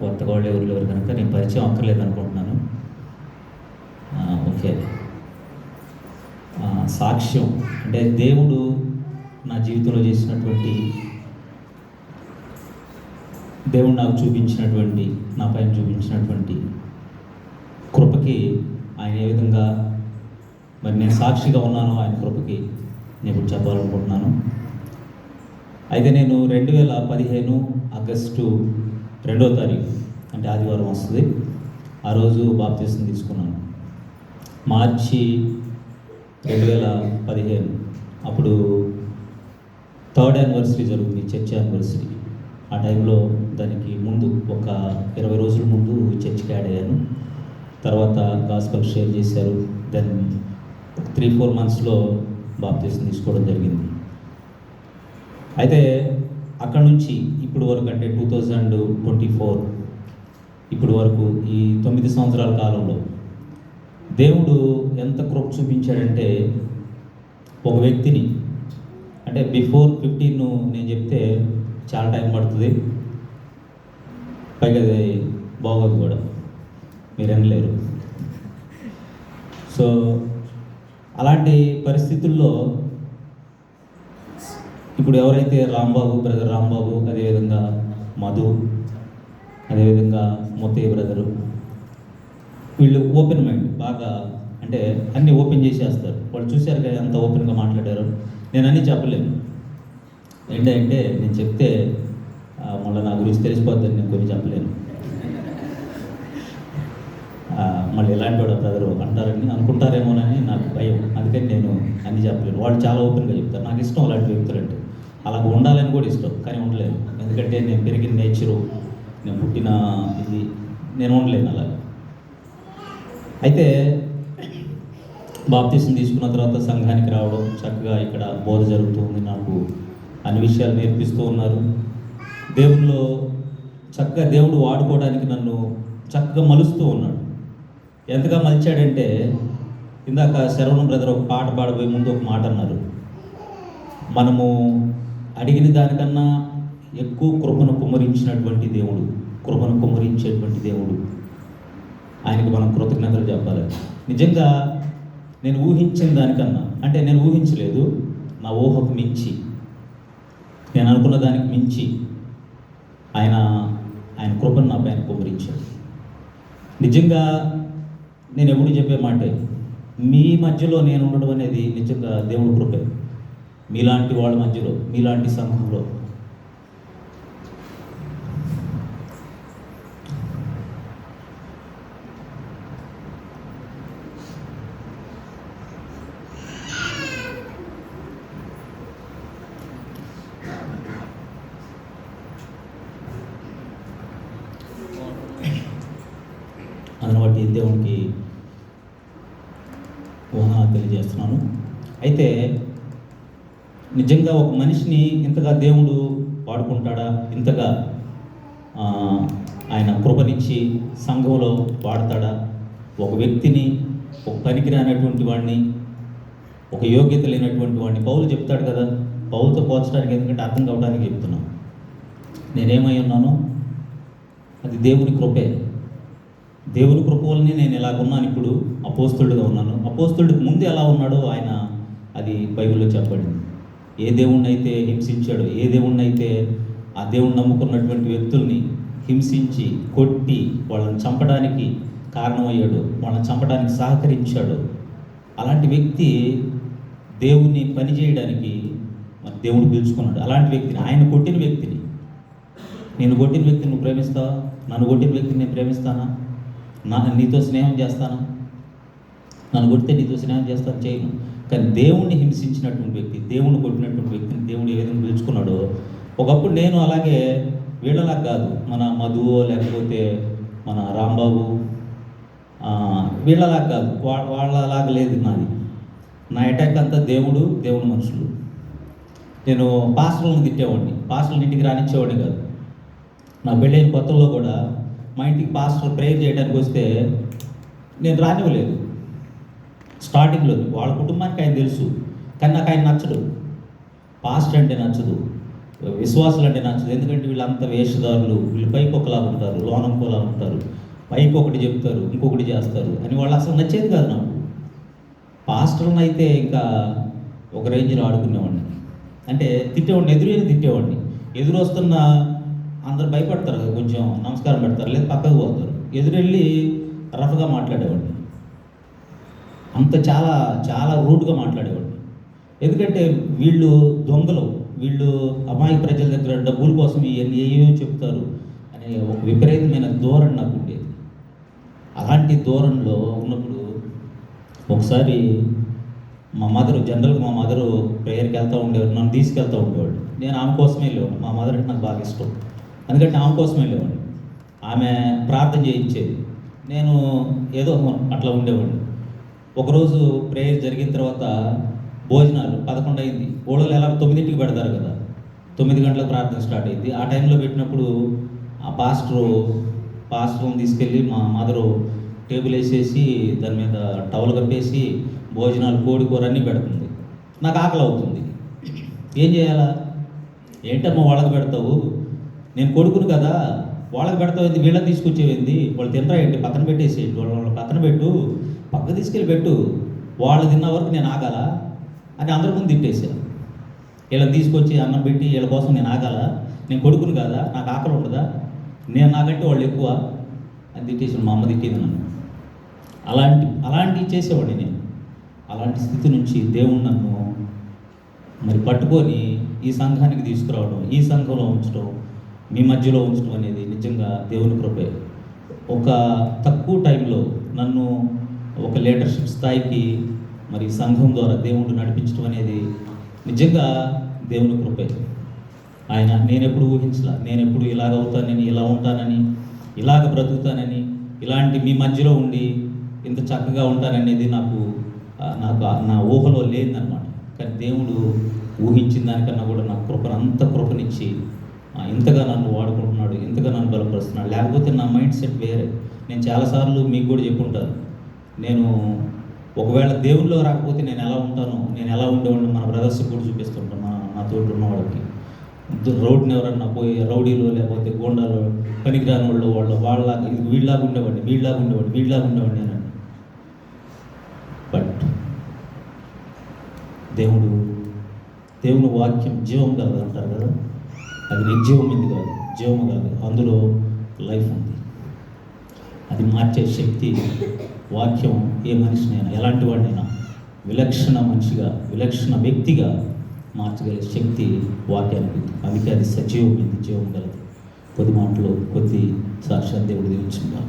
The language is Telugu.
కొత్తగా వాళ్ళు ఎవరు లేరు కనుక నేను పరిచయం అక్కర్లేదు అనుకుంటున్నాను. ఓకే. సాక్ష్యం. అంటే దేవుడు నా జీవితంలో చేసినటువంటి దేవుడు నాకు చూపించినటువంటి నా పైన చూపించినటువంటి కృపకి ఆయన ఏ విధంగా మరి నేను సాక్షిగా ఉన్నానో ఆయన కృపకి నేను ఇప్పుడు చెప్పాలనుకుంటున్నాను. అయితే నేను రెండు వేల పదిహేను ఆగస్టు రెండో తారీఖు అంటే ఆదివారం వస్తుంది. ఆ రోజు బాప్తీసం తీసుకున్నాను మార్చి రెండు వేల పదిహేను. అప్పుడు థర్డ్ యానివర్సరీ జరుగుతుంది చర్చ్ యానివర్సరీ. ఆ టైంలో దానికి ముందు ఒక ఇరవై రోజుల ముందు చర్చ్కి యాడ్ అయ్యాను. తర్వాత గాస్పల్ షేర్ చేశారు. దెన్ త్రీ ఫోర్ మంత్స్లో బాప్తీసం తీసుకోవడం జరిగింది. అయితే అక్కడ నుంచి ఇప్పుడు వరకు అంటే టూ థౌజండ్ ట్వంటీ ఫోర్ ఇప్పుడు వరకు ఈ తొమ్మిది సంవత్సరాల కాలంలో దేవుడు ఎంత కృప చూపించాడంటే ఒక వ్యక్తిని అంటే బిఫోర్ ఫిఫ్టీన్ నేను చెప్తే చాలా టైం పడుతుంది. పైగా అది బాగోదు కూడా. మీరు వినలేరు. సో అలాంటి పరిస్థితుల్లో ఇప్పుడు ఎవరైతే రాంబాబు బ్రదర్ రాంబాబు అదేవిధంగా మధు అదేవిధంగా మొత్తయ్య బ్రదరు వీళ్ళు ఓపెన్ మైండ్ బాగా అంటే అన్నీ ఓపెన్ చేసేస్తారు. వాళ్ళు చూశారు కదా ఎంత ఓపెన్గా మాట్లాడారు. నేను అన్నీ చెప్పలేను. ఏంటంటే నేను చెప్తే మళ్ళీ నా గురించి తెలిసిపోద్దని నేను కొన్ని చెప్పలేను. మళ్ళీ ఇలాంటి వాడు బ్రదరు అంటారని అనుకుంటారేమోనని నాకు భయం. అందుకని నేను అన్ని చెప్పలేను. వాళ్ళు చాలా ఓపెన్గా చెప్తారు. నాకు ఇష్టం అలాంటి వ్యక్తులు అంటే అలా ఉండాలని కూడా ఇష్టం కానీ ఉండలేను ఎందుకంటే నేను పెరిగిన నేచరు. నేను పుట్టిన ఇది నేను ఉండలేను అలా అయితే బాప్తీసం తీసుకున్న తర్వాత సంఘానికి రావడం చక్కగా ఇక్కడ బోధ జరుగుతుంది నాకు. అన్ని విషయాలు నేర్పిస్తూ ఉన్నారు. దేవుల్లో చక్కగా దేవుడు వాడుకోవడానికి నన్ను చక్కగా మలుస్తూ ఉన్నాడు. ఎంతగా మలిచాడంటే ఇందాక శరవణ బ్రదర్ ఒక పాట పాడబోయే ముందు ఒక మాట అన్నారు. మనము అడిగిన దానికన్నా ఎక్కువ కృపను కుమరించినటువంటి దేవుడు కృపను కుమరించేటువంటి దేవుడు. ఆయనకి మనం కృతజ్ఞతలు చెప్పాలి. నిజంగా నేను ఊహించిన దానికన్నా అంటే నేను ఊహించలేదు నా ఊహకు మించి నేను అనుకున్న దానికి మించి ఆయన ఆయన కృపను నా పైన కుమరించాడు. నిజంగా నేను ఎప్పుడు చెప్పే మాటే మీ మధ్యలో నేను ఉండడం అనేది నిజంగా దేవుడి కృపే. మీలాంటి వాళ్ళ మధ్యలో మీలాంటి సంఘంలో. అందుని బట్టి దేవునికి ఊహ తెలియజేస్తున్నాను. అయితే నిజంగా ఒక మనిషిని ఇంతగా దేవుడు వాడుకుంటాడా? ఇంతగా ఆయన కృపనిచ్చి సంఘంలో వాడతాడా? ఒక వ్యక్తిని ఒక పనికిరానటువంటి వాడిని ఒక యోగ్యత లేనటువంటి వాడిని పౌలు చెప్తాడు కదా పౌలతో పోల్చడానికి ఎందుకంటే అర్థం కావడానికి చెప్తున్నాను నేనేమై ఉన్నానో అది దేవుని కృపే. దేవుని కృప వల్లనే నేను ఎలాగున్నాను ఇప్పుడు అపోస్తుడిగా ఉన్నాను. అపోస్తుడికి ముందు ఎలా ఉన్నాడో ఆయన అది బైబిల్లో చెప్పబడింది. ఏ దేవుణ్ణి అయితే హింసించాడో ఏ దేవుణ్ణి అయితే ఆ దేవుణ్ణి నమ్ముకున్నటువంటి వ్యక్తుల్ని హింసించి కొట్టి వాళ్ళని చంపడానికి కారణమయ్యాడు వాళ్ళని చంపడానికి సహకరించాడు అలాంటి వ్యక్తి దేవుణ్ణి పని చేయడానికి మరి దేవుడు పిలుచుకున్నాడు. అలాంటి వ్యక్తిని ఆయన కొట్టిన వ్యక్తిని. నేను కొట్టిన వ్యక్తిని నువ్వు ప్రేమిస్తావా? నన్ను కొట్టిన వ్యక్తిని నేను ప్రేమిస్తానా? నా నీతో స్నేహం చేస్తానా? నన్ను కొడితే నీతో స్నేహం చేస్తాను? చేయను. కానీ దేవుణ్ణి హింసించినటువంటి వ్యక్తి దేవుణ్ణి కొట్టినటువంటి వ్యక్తిని దేవుడు ఏ విధంగా పిలుచుకున్నాడో ఒకప్పుడు నేను అలాగే వీళ్ళలా కాదు. మన మధువో లేకపోతే మన రాంబాబు వీళ్ళలా కాదు. వా వాళ్ళలాగా లేదు నాది. నా అటాక్ అంతా దేవుడు దేవుని మనుషులు. నేను పాస్టర్లను తిట్టేవాడిని. పాస్టర్లను ఇంటికి రానిచ్చేవాడిని కాదు. నా పెళ్ళైన కొత్తలో కూడా మా ఇంటికి పాస్టర్ ప్రేయర్ చేయడానికి వస్తే నేను రానివ్వలేదు. స్టార్టింగ్లో వాళ్ళ కుటుంబానికి ఆయన తెలుసు. కానీ నాకు ఆయన నచ్చడు. పాస్ట్ అంటే నచ్చదు. విశ్వాసులు అంటే నచ్చదు. ఎందుకంటే వీళ్ళంతా వేషధారులు. వీళ్ళు పైకి ఒకలా ఉంటారు. లోనంకోలా ఉంటారు. పైకి ఒకటి చెప్తారు. ఇంకొకటి చేస్తారు అని వాళ్ళు అసలు నచ్చేది కాదు నాకు. పాస్టర్ని అయితే ఇంకా ఒక రేంజ్లో ఆడుకునేవాడిని. అంటే తిట్టేవాడిని ఎదురు తిట్టేవాడిని. ఎదురు వస్తున్న అందరు భయపడతారు. కొంచెం నమస్కారం పెడతారు. లేదా పక్కకు పోతారు. ఎదురెళ్ళి రఫ్గా మాట్లాడేవాడిని. అంత చాలా చాలా రూడ్గా మాట్లాడేవాడిని ఎందుకంటే వీళ్ళు దొంగలు వీళ్ళు అమాయక ప్రజల దగ్గర డబ్బుల కోసం ఇవన్నీ ఏవో చెప్తారు అనే ఒక విపరీతమైన ధోరణి నాకు ఉండేది. అలాంటి ధోరణిలో ఉన్నప్పుడు ఒకసారి మా మదరు జనరల్గా మా మదరు ప్రేయర్కి వెళ్తూ ఉండేవాడు నన్ను తీసుకెళ్తూ ఉండేవాడు నేను ఆమె కోసమే వెళ్ళేవాడు మా మదర్ అంటే నాకు బాగా ఇష్టం. ఎందుకంటే ఆమె కోసమే వెళ్ళేవాడు ఆమె ప్రార్థన చేయించేది. నేను ఏదో అట్లా ఉండేవాడిని. ఒకరోజు ప్రేయర్ జరిగిన తర్వాత భోజనాలు పదకొండు అయింది ఓడలు ఎలా తొమ్మిదింటికి పెడతారు కదా. తొమ్మిది గంటలకు ప్రార్థన స్టార్ట్ అయింది. ఆ టైంలో పెట్టినప్పుడు ఆ పాస్టర్ పాస్టర్ని తీసుకెళ్ళి మా మదరు టేబుల్ వేసేసి దాని మీద టవల్ కప్పేసి భోజనాలు కోడి కూర అన్నీ పెడుతుంది. నాకు ఆకలి అవుతుంది. ఏం చేయాలా? ఏంటమ్మా వాళ్ళకి పెడతావు? నేను కొడుకును కదా. వాళ్ళకి పెడతావు ఏంది వీళ్ళకి తీసుకొచ్చేవింది? వాళ్ళు తినరా ఏంటి? పక్కన పెట్టేసేయండి. వాళ్ళ వాళ్ళ పక్కన పెట్టు. పక్క తీసుకెళ్ళి పెట్టు వాళ్ళు తిన్న వరకు నేను ఆగాల? అని అందరి ముందు తిట్టేసాను వీళ్ళని తీసుకొచ్చి అన్నం పెట్టి వీళ్ళ కోసం నేను ఆగాల? నేను కొడుకును కదా? నాకు ఆకలి ఉండదా? నేను నాకంటే వాళ్ళు ఎక్కువ అని తిట్టేసాను మా అమ్మ తిట్టేది నన్ను. అలాంటి అలాంటివి చేసేవాడిని నేను. అలాంటి స్థితి నుంచి దేవుడు నన్ను మరి పట్టుకొని ఈ సంఘానికి తీసుకురావడం ఈ సంఘంలో ఉంచడం మీ మధ్యలో ఉంచడం అనేది నిజంగా దేవుని కృపే. ఒక తక్కువ టైం లీడర్షిప్ స్థాయికి మరి సంఘం ద్వారా దేవుడు నడిపించడం అనేది నిజంగా దేవుని కృపే. ఆయన నేనెప్పుడు ఊహించలా నేను ఎప్పుడు ఇలాగ అవుతానని ఇలా ఉంటానని ఇలాగ బ్రతుకుతానని ఇలాంటి మీ మధ్యలో ఉండి ఇంత చక్కగా ఉంటాననేది నాకు నాకు నా ఊహలో లేదన్నమాట. కానీ దేవుడు ఊహించిన దానికన్నా కూడా నాకు కృపను అంత కృపనిచ్చి ఇంతగా నన్ను వాడుకుంటున్నాడు ఇంతగా నన్ను బలపరుస్తున్నాడు. లేకపోతే నా మైండ్ సెట్ వేరే. నేను చాలాసార్లు మీకు కూడా చెప్పుంటాను. నేను ఒకవేళ దేవుల్లో రాకపోతే నేను ఎలా ఉంటాను? నేను ఎలా ఉండేవాడిని? మన బ్రదర్స్ కూడా చూపిస్తుంటాను మన నా తోటి ఉన్న వాళ్ళకి. రోడ్ని ఎవరన్నా పోయి రౌడీలో లేకపోతే గోండాలో పనికిరాని వాళ్ళు వాళ్ళు వాళ్ళలాగా ఇది వీళ్ళలాగా ఉండేవాడిని వీళ్ళలాగా ఉండేవాడిని వీళ్ళలాగా ఉండేవాడిని నేను బట్ దేవుడు దేవుని వాక్యం జీవం కలదు అంటారు కదా? అది నిర్జీవం ఇది కాదు? జీవం కాదు. అందులో లైఫ్ ఉంది. అది మార్చే శక్తి వాక్యం ఏ మనిషినైనా ఎలాంటి వాడినైనా విలక్షణ మనిషిగా విలక్షణ వ్యక్తిగా మార్చగలిగే శక్తి వాక్యానికి. అందుకే అది సజీవమైంది జీవం గలదు. కొద్ది మాటలు కొద్ది సాక్షాత్ దేవుడు దీవించుకుంటాం